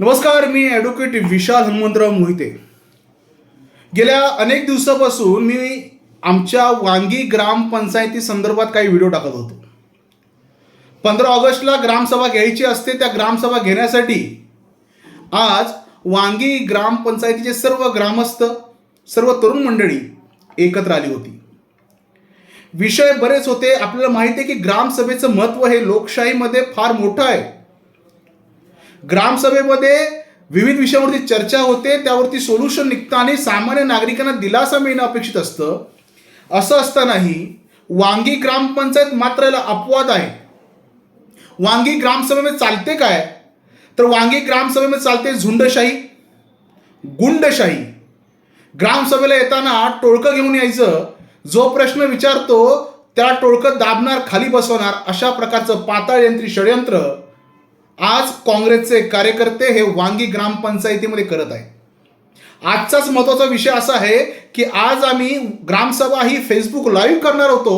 नमस्कार मी ॲडव्होकेट विशाल हनुमंतराव मोहिते. गेल्या अनेक दिवसापासून मी आमच्या वांगी ग्रामपंचायती संदर्भात काही व्हिडिओ टाकत होतो. पंधरा ऑगस्टला ग्रामसभा घ्यायची असते त्या ग्रामसभा घेण्यासाठी आज वांगी ग्रामपंचायतीचे सर्व ग्रामस्थ सर्व तरुण मंडळी एकत्र आली होती. विषय बरेच होते. आपल्याला माहिती आहे की ग्रामसभेचं महत्त्व हे लोकशाहीमध्ये फार मोठं आहे. ग्रामसभेमध्ये विविध विषयावरती चर्चा होते त्यावरती सोल्युशन निघतं आणि सामान्य नागरिकांना दिलासा मिळणं अपेक्षित असतं. असं असतानाही वांगी ग्रामपंचायत मात्र याला अपवाद आहे. वांगी ग्रामसभेमध्ये चालते काय? तर वांगी ग्रामसभेमध्ये चालते झुंडशाही गुंडशाही. ग्रामसभेला येताना टोळकं घेऊन यायचं. जो प्रश्न विचारतो त्याला टोळकं दाबणार खाली बसवणार अशा प्रकारचं पाताळ यंत्री षडयंत्र आज काँग्रेसचे कार्यकर्ते हे वांगी ग्रामपंचायतीमध्ये करत आहे आजचाच महत्त्वाचा विषय असा आहे की आज आम्ही ग्रामसभा ही फेसबुक लाईव्ह करणार होतो.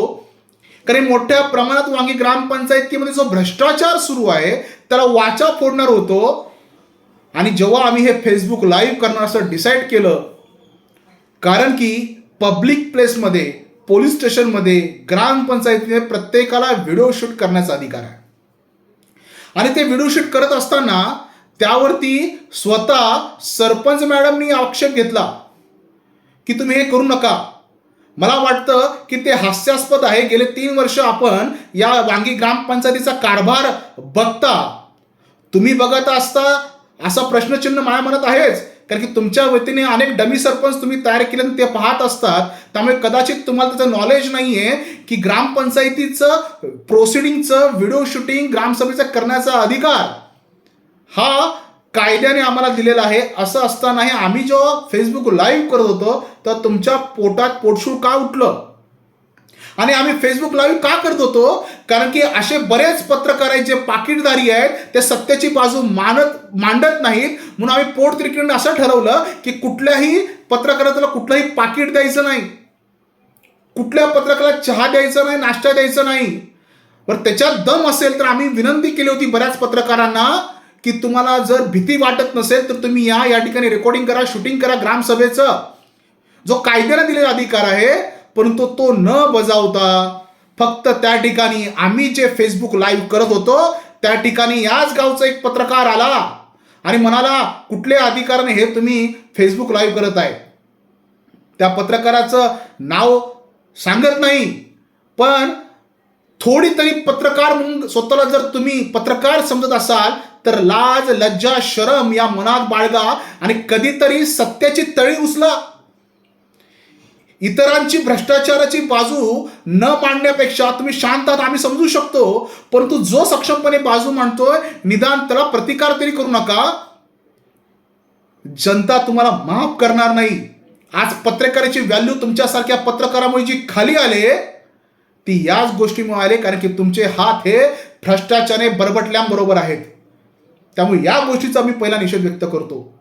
कारण मोठ्या प्रमाणात वांगी ग्रामपंचायतीमध्ये जो भ्रष्टाचार सुरू आहे त्याला वाचा फोडणार होतो. आणि जेव्हा आम्ही हे फेसबुक लाईव्ह करणार असं डिसाईड केलं कारण की पब्लिक प्लेसमध्ये पोलीस स्टेशनमध्ये ग्रामपंचायतीने प्रत्येकाला व्हिडिओ शूट करण्याचा अधिकार आहे. आणि ते व्हिडिओ शूट करत असताना त्यावरती स्वतः सरपंच मॅडमनी आक्षेप घेतला की तुम्ही हे करू नका. मला वाटतं की ते हास्यास्पद आहे. गेले तीन वर्ष आपण या वांगी ग्रामपंचायतीचा कारभार बघता. तुम्ही बघत असता असा प्रश्नचिन्ह माझ्या मनात आहेच. कारण की तुमच्या वतीने अनेक डमी सरपंच तुम्ही तयार केले आणि ते पाहत असतात. त्यामुळे कदाचित तुम्हाला त्याचं नॉलेज नाही आहे की ग्रामपंचायतीचं प्रोसिडिंगचं व्हिडिओ शूटिंग ग्रामसभेचं करण्याचा अधिकार हा कायद्याने आम्हाला दिलेला आहे. असं असतानाही आम्ही जेव्हा फेसबुक लाईव्ह करत होतो तर तुमच्या पोटात पोटशूळ का उठलं? आणि आम्ही फेसबुक लाईव्ह का करत होतो? कारण की असे बरेच पत्रकार आहेत जे पाकिटदारी आहेत ते सत्याची बाजू मानत मांडत नाहीत. म्हणून आम्ही पोट असं ठरवलं की कुठल्याही पत्रकाराला कुठलंही पाकिट द्यायचं नाही. कुठल्या पत्रकाराला चहा द्यायचा नाही नाश्ता द्यायचा नाही. बरं त्याच्यात दम असेल तर आम्ही विनंती केली होती बऱ्याच पत्रकारांना की तुम्हाला जर भीती वाटत नसेल तर तुम्ही या या ठिकाणी रेकॉर्डिंग करा शूटिंग करा ग्रामसभेचं जो कायद्याला दिलेला अधिकार आहे परंतु तो न बजावता फक्त त्या ठिकाणी आम्ही जे फेसबुक लाईव्ह करत होतो त्या ठिकाणी याच गावचा एक पत्रकार आला आणि म्हणाला कुठल्या अधिकाराने हे तुम्ही फेसबुक लाईव्ह करत आहे? त्या पत्रकाराचं नाव सांगत नाही पण थोडी तरी पत्रकार म्हणून स्वतःला जर तुम्ही पत्रकार समजत असाल तर लाज लज्जा शरम या मनात बाळगा आणि कधीतरी सत्याची तळी उचला इतरांची भ्रष्टाचाराची बाजू न मांडण्यापेक्षा तुम्ही शांत आहात आम्ही समजू शकतो. परंतु जो सक्षमपणे बाजू मांडतोय निदान त्याला प्रतिकार तरी करू नका. जनता तुम्हाला माफ करणार नाही. आज पत्रकाराची व्हॅल्यू तुमच्यासारख्या पत्रकारामुळे जी खाली आले ती याच गोष्टीमुळे आले कारण की तुमचे हात हे भ्रष्टाचाराने बरबटल्याबरोबर आहेत. त्यामुळे या गोष्टीचा मी पहिला निषेध व्यक्त करतो.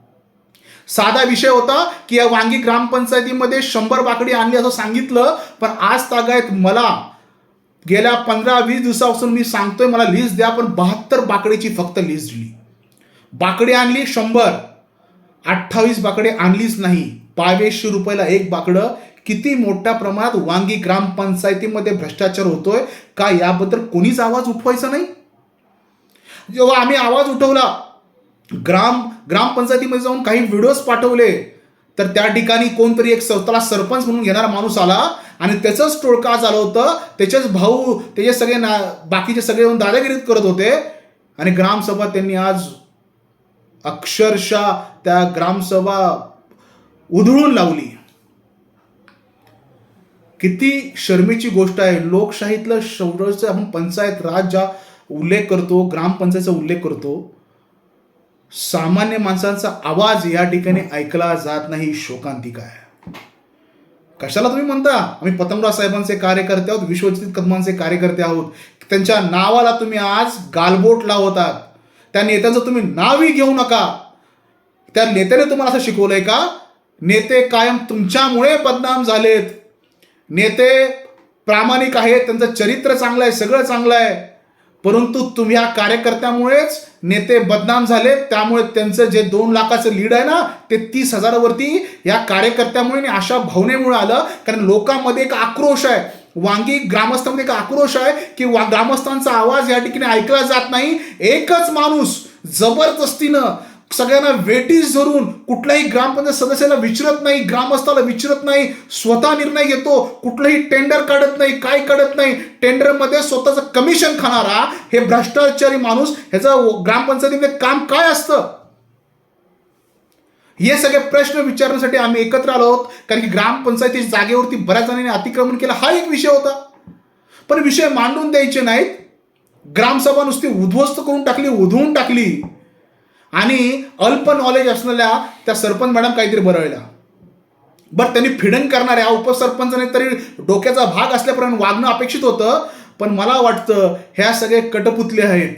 साधा विषय होता की या वांगी ग्रामपंचायतीमध्ये शंभर बाकडी आणली असं सांगितलं पण आज तागायत मला गेल्या पंधरा वीस दिवसापासून मी सांगतोय मला लिस्ट द्या पण बहात्तर बाकडीची फक्त लिस्ट दिली. बाकडी आणली शंभर अठ्ठावीस बाकडे आणलीच नाही. बावीसशे रुपयाला एक बाकडं. किती मोठ्या प्रमाणात वांगी ग्रामपंचायतीमध्ये भ्रष्टाचार होतोय का याबद्दल कोणीच आवाज उठवायचा नाही? जेव्हा आम्ही आवाज उठवला ग्राम ग्रामपंचायतीमध्ये जाऊन काही व्हिडिओज पाठवले तर त्या ठिकाणी कोणतरी एक स्वतःला सरपंच म्हणून घेणारा माणूस आला आणि त्याचंच टोळका आज आलं होतं त्याचेच भाऊ त्याचे सगळे ना बाकीचे सगळे येऊन दादागिरीत करत होते. आणि ग्रामसभा त्यांनी आज अक्षरशः त्या ग्रामसभा उधळून लावली. किती शर्मेची गोष्ट आहे. लोकशाहीतलं शेवटचं आपण पंचायत राज ज्या उल्लेख करतो ग्रामपंचायतचा उल्लेख करतो सामान्य माणसांचा आवाज या ठिकाणी ऐकला जात नाही शोकांतिका आहे कशाला तुम्ही म्हणता? आम्ही पतंगराव साहेबांचे कार्यकर्ते आहोत विश्वजित कदमांचे कार्यकर्ते आहोत. त्यांच्या नावाला तुम्ही आज गालबोट लावतात. त्या नेत्यांचं तुम्ही नावही घेऊ नका. त्या नेत्याने तुम्हाला असं शिकवलंय का? नेते कायम तुमच्यामुळे बदनाम झालेत. नेते प्रामाणिक आहेत त्यांचं चरित्र चांगलं आहे सगळं चांगलं आहे. परंतु तुम्ही या कार्यकर्त्यामुळेच नेते बदनाम झाले. त्यामुळे त्यांचं जे दोन लाखाचं लीड आहे ना ते तीस हजारावरती या कार्यकर्त्यामुळे आणि अशा भावनेमुळे आलं. कारण लोकांमध्ये एक आक्रोश आहे. वांगी ग्रामस्थांमध्ये एक आक्रोश आहे की वा ग्रामस्थांचा आवाज या ठिकाणी ऐकला जात नाही. एकच माणूस जबरदस्तीनं सगळ्यांना वेटीस धरून कुठल्याही ग्रामपंचायत सदस्याला विचारत नाही ग्रामस्थाला विचारत नाही स्वतः निर्णय घेतो कुठलंही टेंडर काढत नाही काय काढत नाही टेंडरमध्ये स्वतःचं कमिशन खाणारा हे भ्रष्टाचारी माणूस ह्याचं ग्रामपंचायतीमध्ये काम काय असतं? हे सगळे प्रश्न विचारण्यासाठी आम्ही एकत्र आलो आहोत कारण की ग्रामपंचायती जागेवरती बऱ्याच जणांनी अतिक्रमण केलं. हा एक विषय होता. पण विषय मांडून द्यायचे नाहीत. ग्रामसभा नुसती उद्ध्वस्त करून टाकली उधळून टाकली. आणि अल्प नॉलेज असलेल्या त्या सरपंच मॅडम काहीतरी बरळल्या. बरं त्यांनी फिडन करणाऱ्या उपसरपंचाने तरी डोक्याचा भाग असल्यापर्यंत वागणं अपेक्षित होतं. पण मला वाटतं ह्या सगळे कटपुतले आहेत.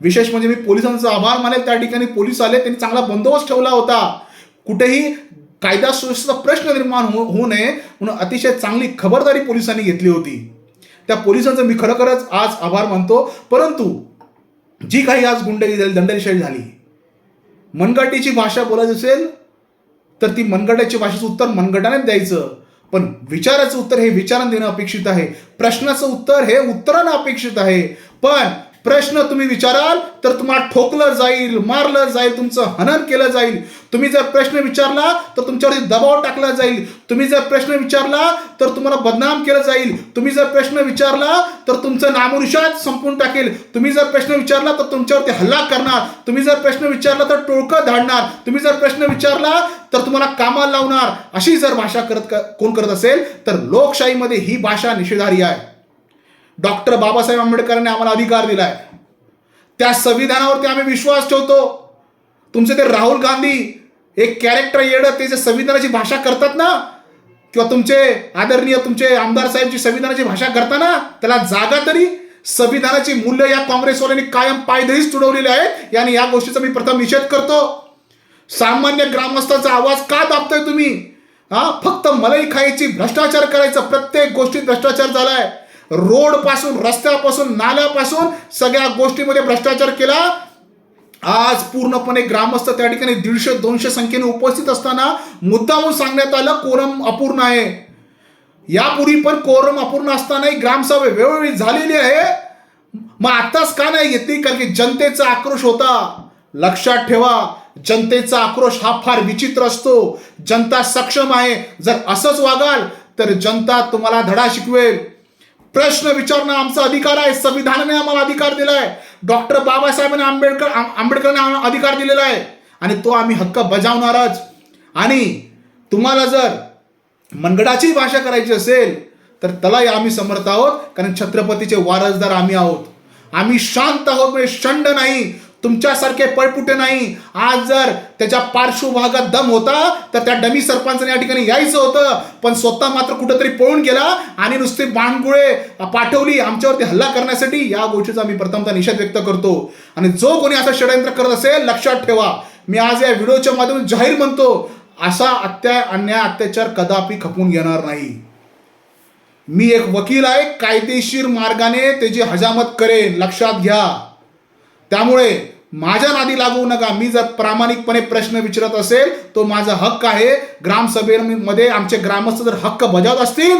विशेष म्हणजे मी पोलिसांचा आभार मानेल त्या ठिकाणी. पोलीस आले त्यांनी चांगला बंदोबस्त ठेवला होता. कुठेही कायदा सुव्यवस्थेचा प्रश्न निर्माण हो होऊ नये म्हणून अतिशय चांगली खबरदारी पोलिसांनी घेतली होती. त्या पोलिसांचं मी खरोखरच आज आभार मानतो. परंतु जी काही आज गुंडगिरी झाली दंडशाही झाली मनगटीची भाषा बोलायची असेल तर ती मनगटाची भाषेचं उत्तर मनगटानेच द्यायचं. पण विचाराचं उत्तर हे विचारानं देणं अपेक्षित आहे. प्रश्नाचं उत्तर हे उत्तरानं अपेक्षित आहे. पण प्रश्न तुम्ही विचाराल तर तुम्हाला ठोकलं जाईल मारलं जाईल तुमचं हनन केलं जाईल. तुम्ही जर प्रश्न विचारला तर तुमच्यावरती दबाव टाकला जाईल. तुम्ही जर प्रश्न विचारला तर तुम्हाला बदनाम केलं जाईल. तुम्ही जर प्रश्न विचारला तर तुमचं नामोनिशात संपून टाकेल. तुम्ही जर प्रश्न विचारला तर तुमच्यावरती हल्ला करणार. तुम्ही जर प्रश्न विचारला तर टोळकं धाडणार. तुम्ही जर प्रश्न विचारला तर तुम्हाला कामाला लावणार. अशी जर भाषा करत कोण करत असेल तर लोकशाहीमध्ये ही भाषा निषेधारी आहे. डॉक्टर बाबासाहेब आंबेडकरांनी आम्हाला अधिकार दिलाय. त्या संविधानावरती आम्ही विश्वास ठेवतो. तुमचे ते राहुल गांधी एक कॅरेक्टर येडं ते जे संविधानाची भाषा करतात ना किंवा तुमचे आदरणीय तुमचे आमदार साहेबची संविधानाची भाषा करताना त्याला जागा तरी संविधानाची मूल्य या काँग्रेसवाल्यांनी कायम पायदळीच तुडवलेले आहे. याने या गोष्टीचा मी प्रथम निषेध करतो. सामान्य ग्रामस्थाचा आवाज का दाबतोय तुम्ही? हा फक्त मलाई खायची भ्रष्टाचार करायचा प्रत्येक गोष्टीत भ्रष्टाचार झालाय. रोडपासून रस्त्यापासून नाल्यापासून सगळ्या गोष्टीमध्ये भ्रष्टाचार केला. आज पूर्णपणे ग्रामस्थ त्या ठिकाणी दीडशे दोनशे संख्येने उपस्थित असताना मुद्दामून सांगण्यात आलं कोरम अपूर्ण आहे. यापूर्वी पण कोरम अपूर्ण असतानाही ग्रामसभा वेळोवेळी झालेली आहे. मग आत्ताच का नाही घेतली? कारण की जनतेचा आक्रोश होता. लक्षात ठेवा जनतेचा आक्रोश हा फार विचित्र असतो. जनता सक्षम आहे. जर असंच वागाल तर जनता तुम्हाला धडा शिकवेल. प्रश्न विचारणं आमचा अधिकार आहे संविधानाने आम्हाला अधिकार दिलाय डॉक्टर बाबासाहेबांनी आंबेडकर आंबेडकरांना आम्हाला अधिकार दिलेला आहे. आणि तो आम्ही हक्क बजावणारच आणि तुम्हाला जर मनगडाची भाषा करायची असेल तर त्यालाही आम्ही समर्थ आहोत. कारण छत्रपतीचे वारसदार आम्ही आहोत. आम्ही शांत आहोत म्हणजे शंड नाही. तुमच्यासारखे पळपुटे नाही. आज जर त्याच्या पार्श्वभागात दम होता तर त्या डमी सरपंचाने या ठिकाणी यायचं होतं. पण स्वतः मात्र कुठंतरी पळून गेला आणि नुसते बाणगुळे पाठवली. आमच्यावरती हल्ला करण्यासाठी या गोष्टीचा मी प्रथमतः निषेध व्यक्त करतो. आणि जो कोणी असं षडयंत्र करत असेल लक्षात ठेवा. मी आज या व्हिडिओच्या माध्यमातून जाहीर म्हणतो असा अत्या अन्याय अत्याचार कदापि खपून घेणार नाही. मी एक वकील आहे कायदेशीर मार्गाने त्याची हजामत करेन लक्षात घ्या. त्यामुळे माझ्या नादी लागू नका. मी जर प्रामाणिकपणे प्रश्न विचारत असेल तो माझा हक्क आहे. ग्रामसभेमध्ये आमचे ग्रामस्थ जर हक्क बजावत असतील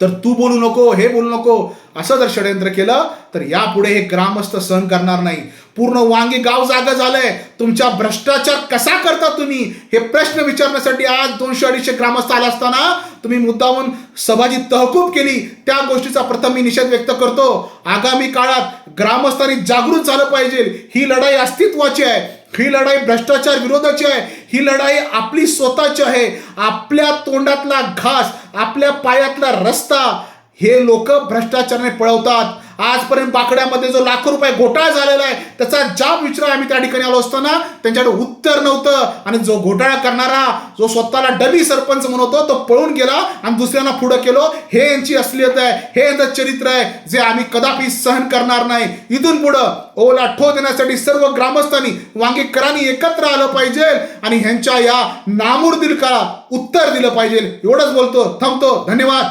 तर तू बोलू नको हे बोलू नको असं जर षडयंत्र केलं तर यापुढे हे ग्रामस्थ सहन करणार नाही. पूर्ण वांगी गाव जागा झालंय. तुमच्या भ्रष्टाचार कसा करता तुम्ही? हे प्रश्न विचारण्यासाठी आज दोनशे अडीचशे ग्रामस्थ आला असताना तुम्ही मुद्दाहून सभाजी तहकूब केली. त्या गोष्टीचा प्रथम मी निषेध व्यक्त करतो. आगामी काळात ग्रामस्थांनी जागृत झालं पाहिजे. ही लढाई अस्तित्वाची आहे. ही लढाई भ्रष्टाचार विरोधाची आहे. ही लढाई आपली स्वतःची आहे. आपल्या तोंडातला घास आपल्या पायातला रस्ता हे लोक भ्रष्टाचाराने पळवतात. आजपर्यंत बाकड्यामध्ये जो लाखो रुपये घोटाळा झालेला आहे त्याचा जाब विचारा आम्ही त्या ठिकाणी आलो असताना त्यांच्याकडे उत्तर नव्हतं. आणि जो घोटाळा करणारा जो स्वतःला डबी सरपंच म्हणतो तो पळून गेला आणि दुसऱ्यांना पुढं केलो. हे यांची असलियत आहे हे यांचं चरित्र आहे जे आम्ही कदापि सहन करणार नाही. इथून पुढं ओला ठो देण्यासाठी सर्व ग्रामस्थांनी वांगीकरांनी एकत्र आलं पाहिजे आणि ह्यांच्या या नामुर्दिल काळात उत्तर दिलं पाहिजे. एवढंच बोलतो थांबतो. धन्यवाद.